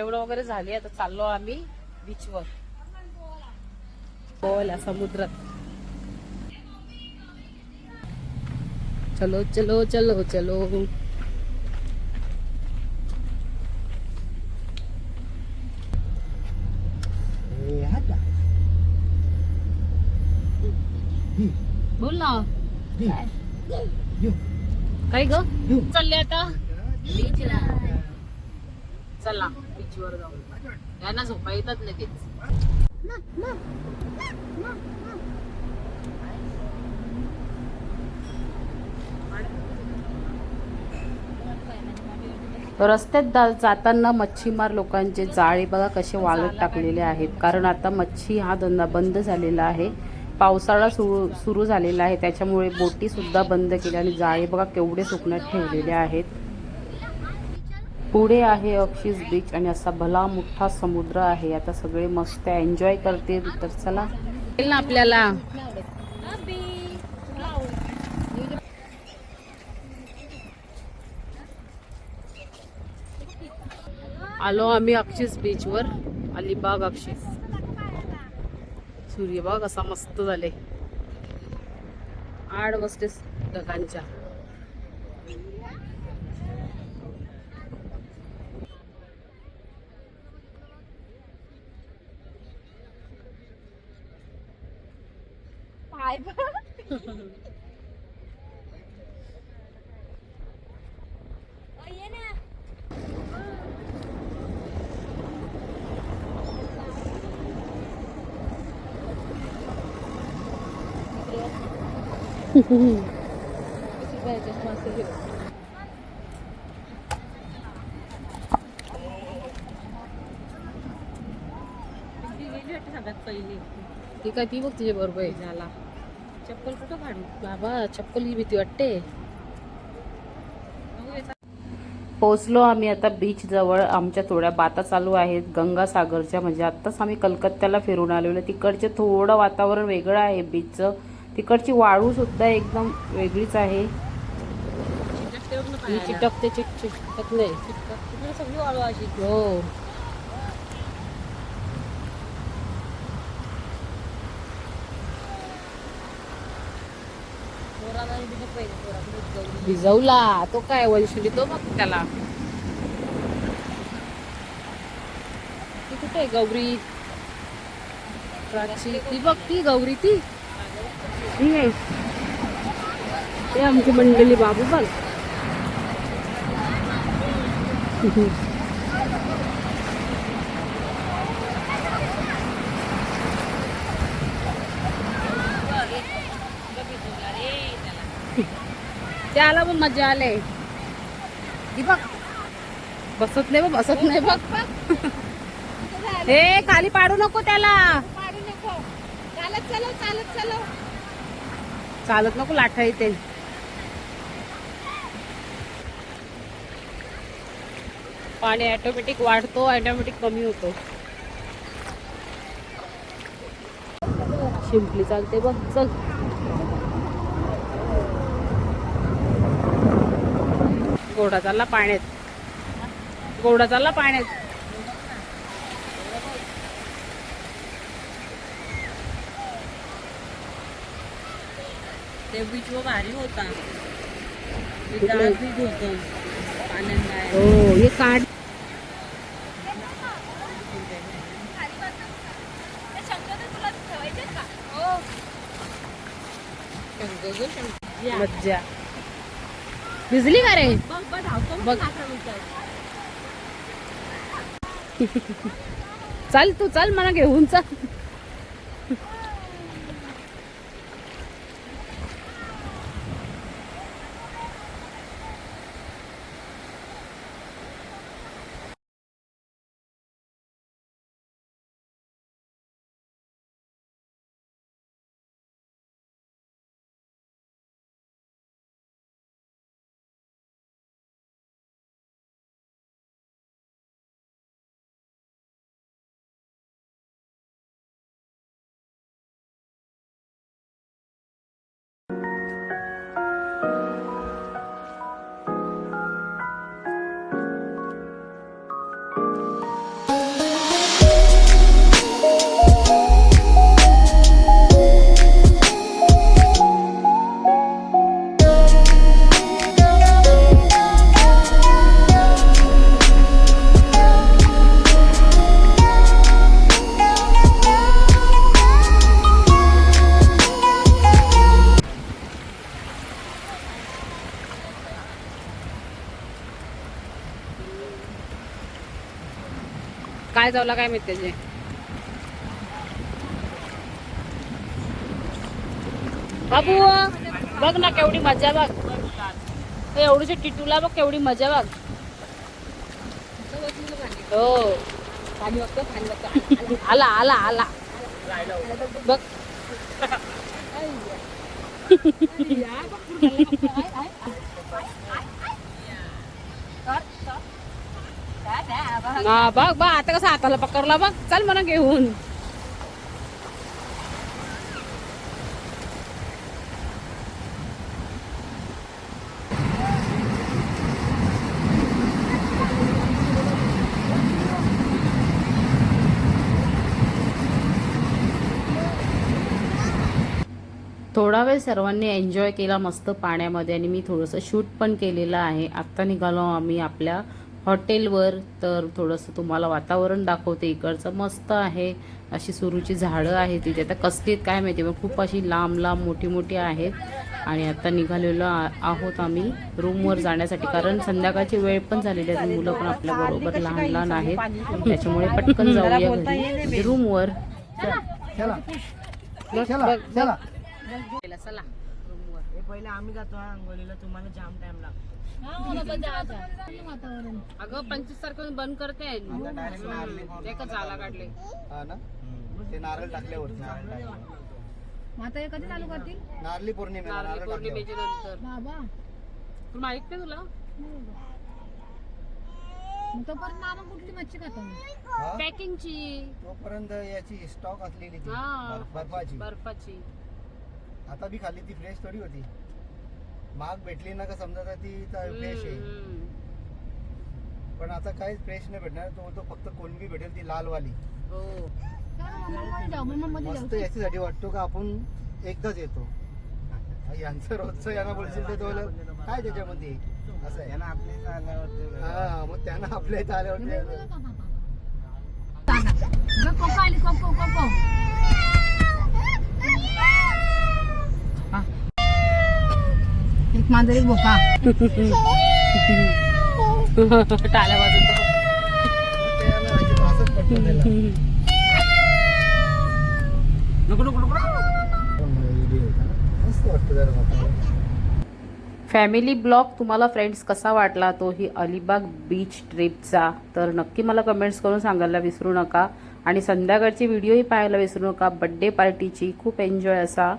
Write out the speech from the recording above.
जेवण वगैरे झाले आता चाललो आम्ही बीचवर बोला समुद्रात. चलो चलो चलो चलो. बोल ना. काय ग? चालले आता? चला बीचवर जाऊ. यांना झोपा येतात लगेच. रस्त्यात जा- जाताना मच्छीमार लोकांचे जाळे बघा कसे वाळत टाकलेले आहेत. कारण आता मच्छी हा धंदा बंद झालेला आहे. पावसाळा सुरू सुरू झालेला आहे. त्याच्यामुळे बोटीसुद्धा बंद केल्या आणि जाळे बघा केवढे सुकण्यात ठेवलेले आहेत. पुढे आहे अक्षिस बीच आणि असा भला मोठा समुद्र आहे. आता सगळे मस्त एन्जॉय करतील तर चला. ना आपल्याला. आलो आम्ही अक्षिस बीचवर अलिबाग अक्षिस. सूर्यबाग असा मस्त झाले. आड बसते ढगांच्या. ती काय ती बघ तुझ्या बरोबर झाला चप्पल कुठं काढू? बाबा चप्पल ही भीती वाटते. पोचलो आम्ही आता बीच जवळ. आमच्या थोड्या बाता चालू आहेत. गंगासागरच्या म्हणजे आत्ताच आम्ही कलकत्त्याला फिरून आलेलो. तिकडचे थोडं वातावरण वेगळं आहे बीचचं तिकडची वाळू सुद्धा एकदम वेगळीच आहे. चिटकते चिट चिटकत. नाही सगळी वाळू अशी. हो. भिजवला. तो काय वंशुली? तो बघ त्याला. ती कुठे आहे गौरी? प्राची. ती बघ ती गौरी ती. ती आहे. ते आमची मंडळी बाबू बघ. त्याला पण मजा आले. बघ. बसत नाही बघ बसत नाही बघ. हे खाली पाडू नको त्याला. चालत चालत नको लाटा येते पाणी ऑटोमॅटिक वाढतो ऑटोमॅटिक कमी होतो. शिंपली चालते बघ चल. गोडा चालला पाण्यात. गोडा चालला पाण्यात. ते बीच वर भारी होता. बीच पाण्यात हो काढ. मज्जा. भिजली का रे? बघ विचार. चल तू चल मला घेऊन चल. काय जावला काय माहीत त्याचे? बाबू बघ ना केवढी मजा बघ. एवढीशी टिटूला बघ केवढी मजा बघ. हो. पाणी बघतो पाणी बघतो आला आला आला बघ हा बघ बघ आता कसं हाताला पकडला बघ. चल म्हणा घेऊन. थोडा वेळ सर्वांनी एन्जॉय केला मस्त पाण्यामध्ये आणि मी थोडंसं शूट पण केलेलं आहे. आत्ता निघालो आम्ही आपल्या हॉटेलवर तर थोडंसं तुम्हाला वातावरण दाखवते इकडचं मस्त आहे अशी सुरूची झाडं आहेत तिथे आता कसली आहेत काय माहिती पण खूप अशी लांब लांब मोठी मोठी आहेत आणि आता निघालेलो आहोत आम्ही रूमवर जाण्यासाठी कारण संध्याकाळची वेळ पण झालेली आहे मुलं पण आपल्या बरोबर लहान लहान आहेत त्याच्यामुळे पटकन जाऊया घरी म्हणजे रूमवर चला चला बघ, चला बघ. चला रूमवर हे पहिले आम्ही जातो हा अंघोलीला तुम्हाला जाम टाइम लागतो अगं पंचवीस तारखेपासून बंद करते. का झाला काढले. हा ना? ते नारळ टाकल्यावर. आता हे कधी चालू करतील? नारळी पौर्णिमेला नारळी पौर्णिमेच्या नंतर. बाबा. तुला माहीत नाही तुला? तोपर्यंत मामा कुठली मच्छी खाता? पॅकिंगची. तोपर्यंत याची स्टॉक असलेली बर्फाची. बर्फाची. आता बी खाली ती फ्रेश थोडी होती. महाग भेटली ना का समजा तर ती फ्रेश आहे. पण आता काहीच फ्रेश नाही भेटणार. तो तो फक्त कोलंबी भेटेल ती लालवाली. हो. मस्त जाऊ याच्यासाठी वाटतो का आपण एकदाच येतो. यांचं रोजचं यांना बोलशील तर तो काय त्याच्यामध्ये? असं आहे. हा मग त्यांना आपल्या इथं आल्यावरती बघ, कोको आली कोको कोको हा. एक माझा बोका. टाळ्या फॅमिली ब्लॉग तुम्हाला फ्रेंड्स कसा वाटला तो ही अलिबाग बीच ट्रिपचा? तर नक्की मला कमेंट्स करून सांगायला विसरू नका. आणि संध्याकाळची व्हिडिओही पाहायला विसरू नका. बड्डे पार्टीची खूप एन्जॉय असा.